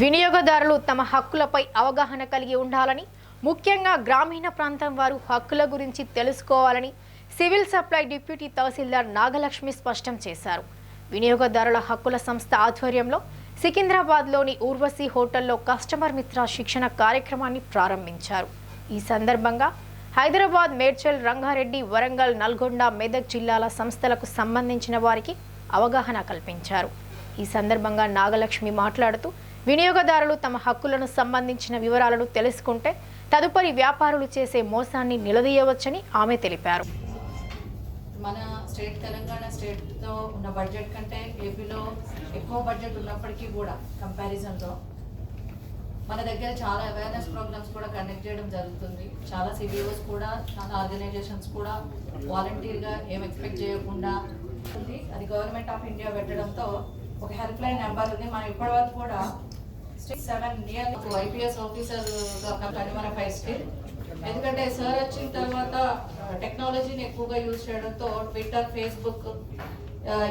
వినియోగదారులు తమ హక్కులపై అవగాహన కలిగి ఉండాలని ముఖ్యంగా గ్రామీణ ప్రాంతం వారు హక్కుల గురించి తెలుసుకోవాలని civil supply deputy tahsildar Nagalakshmi స్పష్టం చేశారు. వినియోగదారుల హక్కుల సంస్థ ఆధ్వర్యంలో సికింద్రాబాద్లోని ఊర్వశి హోటల్లో కస్టమర్ మిత్ర శిక్షణ కార్యక్రమాన్ని ప్రారంభించారు. ఈ సందర్భంగా హైదరాబాద్ మేడ్చల్ రంగారెడ్డి వరంగల్ నల్గొండ మెదక్ జిల్లాల సంస్థలకు సంబంధించిన వారికి అవగాహన కల్పించారు. ఈ సందర్భంగా నాగలక్ష్మి మాట్లాడుతూ వినియోగదారులు తమ హక్కులను సంబంధించిన వివరాలను తెలుసుకుంటే తదుపరి వ్యాపారులు చేసే మోసాన్ని నిలదీయవచ్చని ఆమె తెలిపారు. మన స్టేట్ తెలంగాణ స్టేట్తో ఉన్న బడ్జెట్ కంటే ఏపీలో ఎక్కువ బడ్జెట్ ఉన్నప్పటికీ కూడా కంపారిజన్లో మన దగ్గర చాలా అవేర్నెస్ ప్రోగ్రామ్స్ కూడా కండక్ట్ చేయడం జరుగుతుంది. చాలా సిబిఓస్ కూడా చాలా ఆర్గనైజేషన్స్ కూడా వాలంటీర్గా ఏం ఎక్స్పెక్ట్ చేయకుండా ఉంది. అది గవర్నమెంట్ ఆఫ్ ఇండియా పెట్టడంతో ఒక హెల్ప్ లైన్ నెంబర్ ఉంది. మనం ఇప్పటివరకు కూడా సెవెన్ నియర్ ఐపీఎస్ ఆఫీసర్గా కానీ మన ఫైవ్ స్టేట్ ఎందుకంటే సార్ వచ్చిన తర్వాత టెక్నాలజీని ఎక్కువగా యూజ్ చేయడంతో ట్విట్టర్ ఫేస్బుక్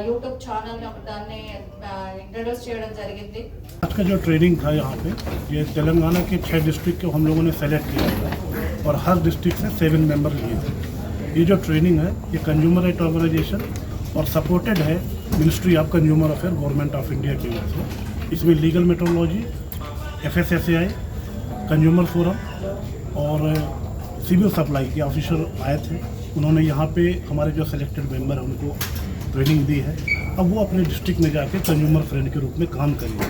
యూట్యూబ్ ఛానల్ దాన్ని ఇంట్రడ్యూస్ చేయడం జరిగింది आज का जो ट्रेनिंग था यहाँ पे ये तेलंगाना के छः डिस्ट्रिक्ट को हम लोगों ने सेलेक्ट किया था और हर डिस्ट्रिक्ट से सेवन मेंबर लिए थे ये जो ट्रेनिंग है ये कंज्यूमर राइट ऑर्गेनाइजेशन और सपोर्टेड है ministry of consumer affair government of India की ओर से इसमें legal metrology F S S A I consumer forum और सिविल सप्लाई के ऑफिसर आए थे। उन्होंने यहाँ पे हमारे जो सिलेक्टेड मेंबर हैं, उनको ट्रेनिंग दी है। अब वो अपने डिस्ट्रिक्ट में जाके कंज्यूमर फ्रेंड के रूप में काम करेंगे।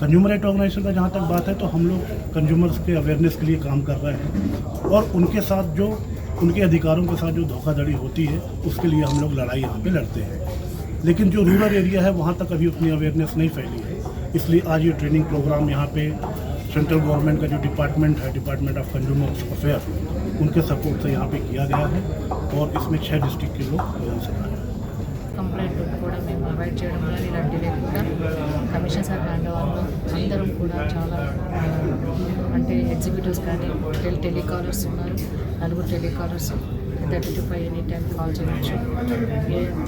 कंज्यूमर राइट ऑर्गेनाइजेशन का जहाँ तक बात है तो हम लोग कंज्यूमर्स के अवेयरनेस के लिए काम कर रहे हैं। और उनके साथ जो, उनके अधिकारों के साथ जो धोखाधड़ी होती है, उसके लिए हम लोग लड़ाई यहाँ पे लड़ते हैं। लेकिन जो रूरल एरिया है, वहाँ तक अभी उतनी अवेयरनेस नहीं फैली है। इसलिए आज ये ट्रेनिंग प्रोग्राम यहाँ पे सेंट्रल गवर्नमेंट का जो डिपार्टमेंट है डिपार्टमेंट ऑफ कंज्यूमर अफेयर उनके सपोर्ट से यहाँ पे किया गया है और इसमें छः डिस्ट्रिक्ट के लोग यहाँ से आए हैं కంప్లైంట్ కూడా మేము అవాయిడ్ చేయడం వల్ల ఇలాంటివి లేకుండా కమిషన్ సార్ హ్యాండ్ ఓవర్లో అందరం కూడా చాలా ఆ, అంటే ఎగ్జిక్యూటివ్స్ కానీ టెలి టెలికాలర్స్ ఉన్నారు నలుగురు telecallers thirty to five any time call చేయవచ్చు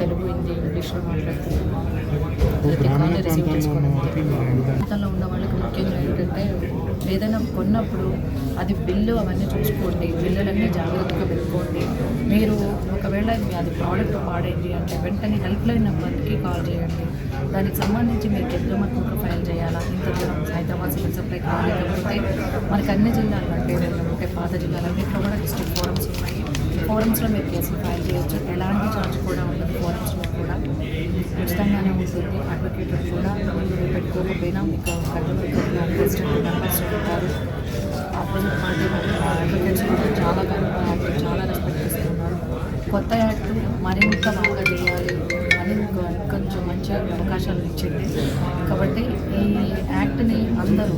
తెలుగు హిందీ ఇంగ్లీష్లో మాట్లాడుతున్నాము ప్రతి కాల్ రిసీవ్ చేసుకోవడం ఉన్న వాళ్ళకి ముఖ్యంగా ఏంటంటే ఏదైనా కొన్నప్పుడు అది బిల్లు అవన్నీ చూసుకోండి బిల్లులన్నీ జాగ్రత్తగా పెట్టుకోండి. మీరు ఒకవేళ మీ అది ప్రోడక్ట్ పాడైంది అంటే వెంటనే హెల్ప్ లైన్ నెంబర్కి కాల్ చేయండి. దానికి సంబంధించి మీరు ఎంత మటుకు ఫైల్ చేయాలా? ఇంత దూరం హైదరాబాద్ సివిల్ సప్లై కావాలి లేకపోతే మనకి అన్ని జిల్లాలు అంటే అంటే పాత జిల్లాలన్నింటిలో కూడా డిస్ట్రిక్ట్ ఫోరమ్స్ ఉన్నాయి. ఫోరమ్స్లో మీరు కేసులు ఫైల్ చేయొచ్చు. ఎలాంటి ఛార్జ్ కూడా ఉండదు ఫోరమ్స్లో కూడా. ఉచితంగానే ఉంటుంది. అడ్వకేట్ కూడా మీరు పెట్టుకోకపోయినా మీకు మెంబర్స్ ఉంటారు. ఆపోజిట్ పార్టీ అడ్వకేట్స్ కూడా చాలా చాలా రెస్పెక్ట్ ఇస్తున్నారు కొత్త యాక్ట్ మరింత అవకాశాలు ఇచ్చింది. కాబట్టి ఈ యాక్ట్ని అందరూ